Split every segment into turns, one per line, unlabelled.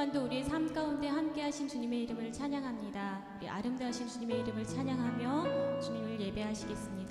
동안도 우리의 삶 가운데 함께 하신 주님의 이름을 찬양합니다. 우리 아름다우신 주님의 이름을 찬양하며 주님을 예배하시겠습니다.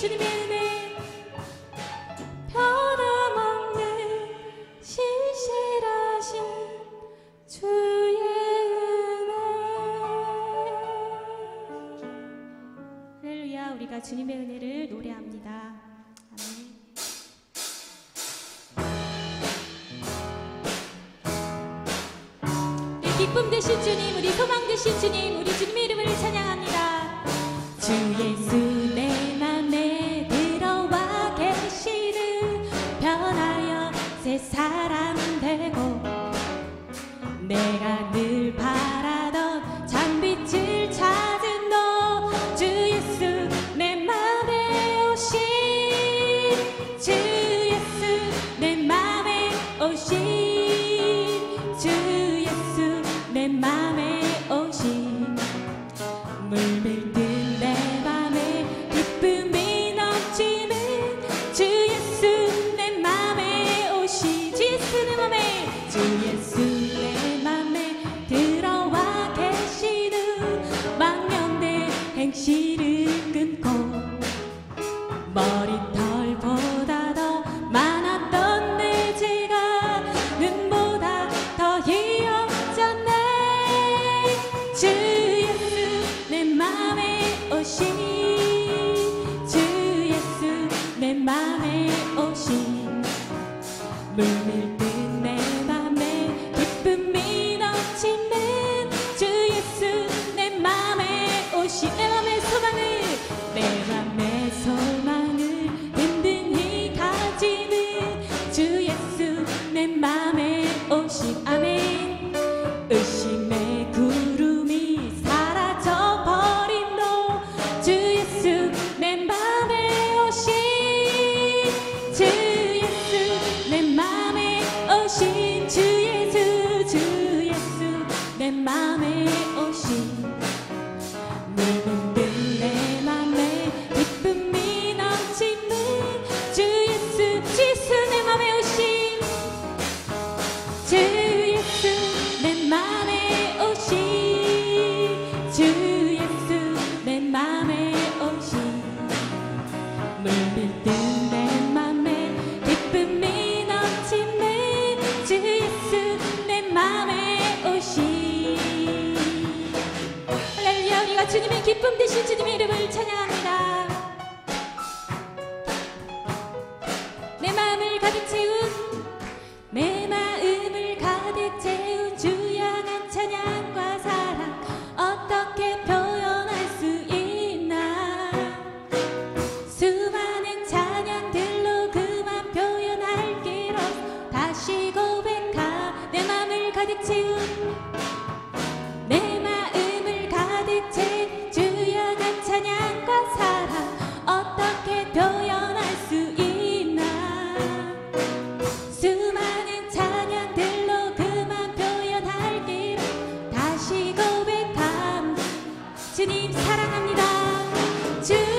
주님의 은혜 변함없는 신실하신 주의 은혜 할렐루야 우리가 주님의 은혜를 노래합니다 아멘 기쁨 되신 주님, 우리 소망 되신 주님, 우리 주님. 사람 되고 내가 늘 see. 知っ。 사랑합니다. 주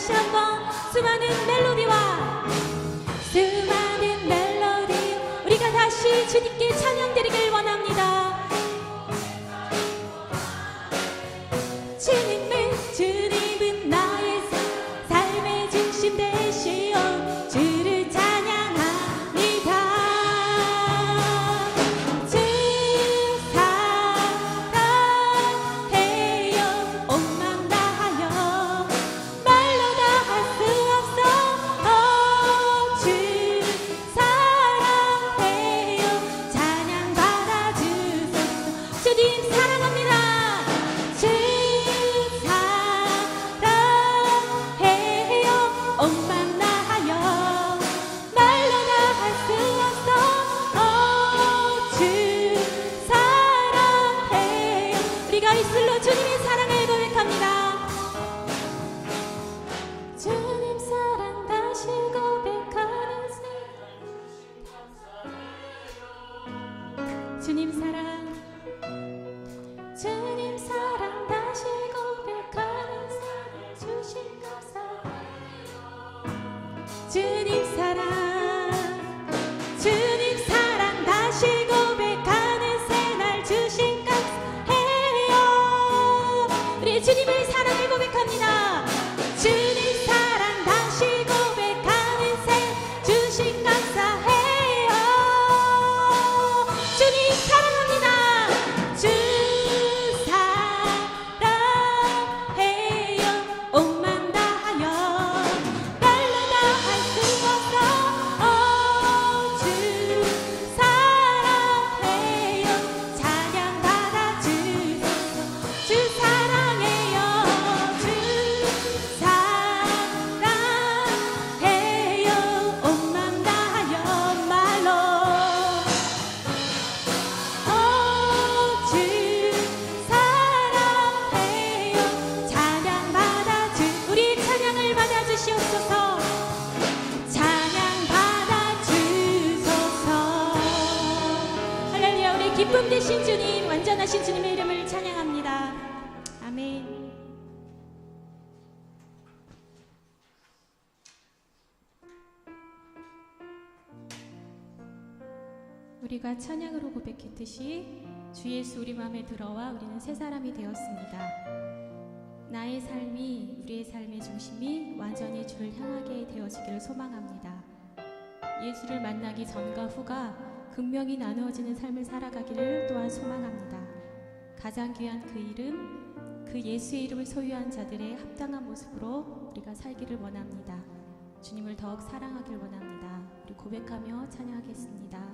다시 한번 수많은 멜로디와 수많은 멜로디 우리가 다시 주님께 찬양 드리길 원합니다. 기쁨 되신 주님 완전하신 주님의 이름을 찬양합니다 아멘 우리가 찬양으로 고백했듯이 주 예수 우리 마음에 들어와 우리는 새 사람이 되었습니다. 나의 삶이 우리의 삶의 중심이 완전히 주를 향하게 되어지기를 소망합니다. 예수를 만나기 전과 후가 극명히 나누어지는 삶을 살아가기를 또한 소망합니다. 가장 귀한 그 이름, 그 예수의 이름을 소유한 자들의 합당한 모습으로 우리가 살기를 원합니다. 주님을 더욱 사랑하길 원합니다. 우리 고백하며 찬양하겠습니다.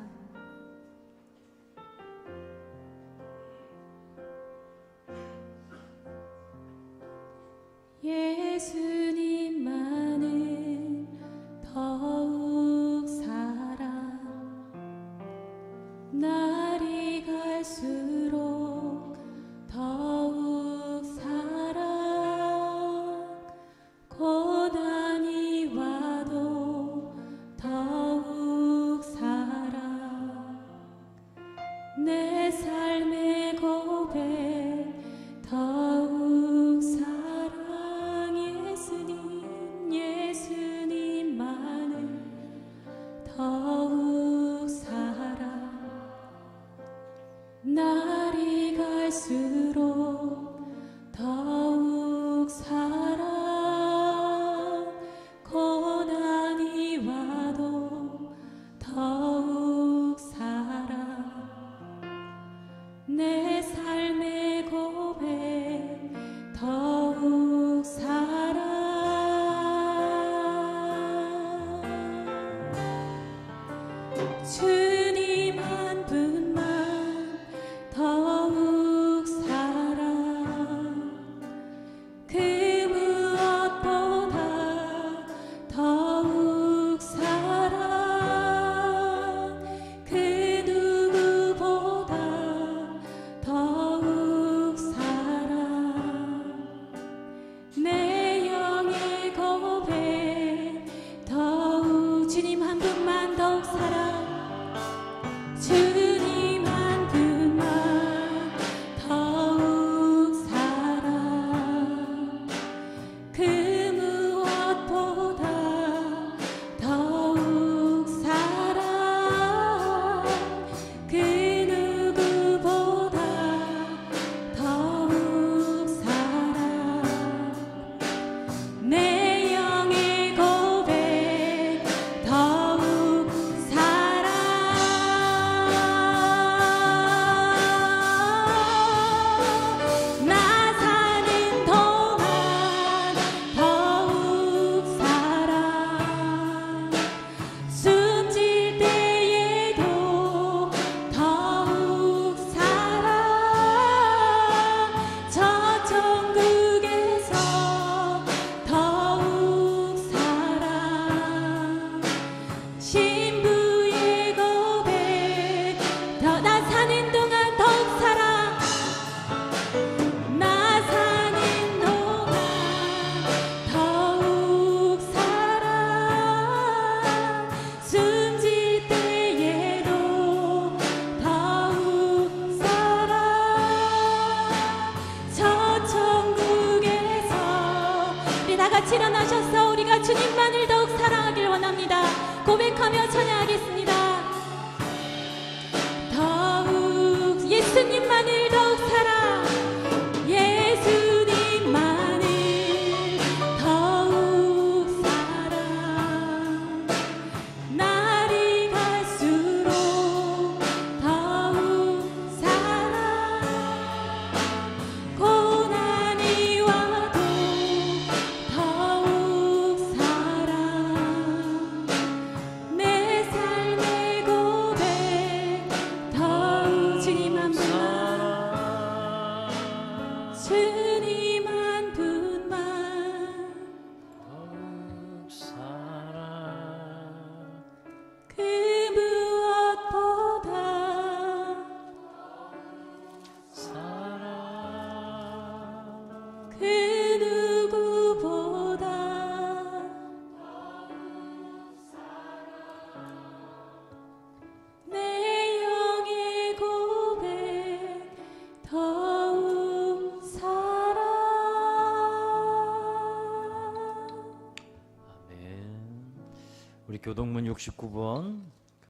교동문 69번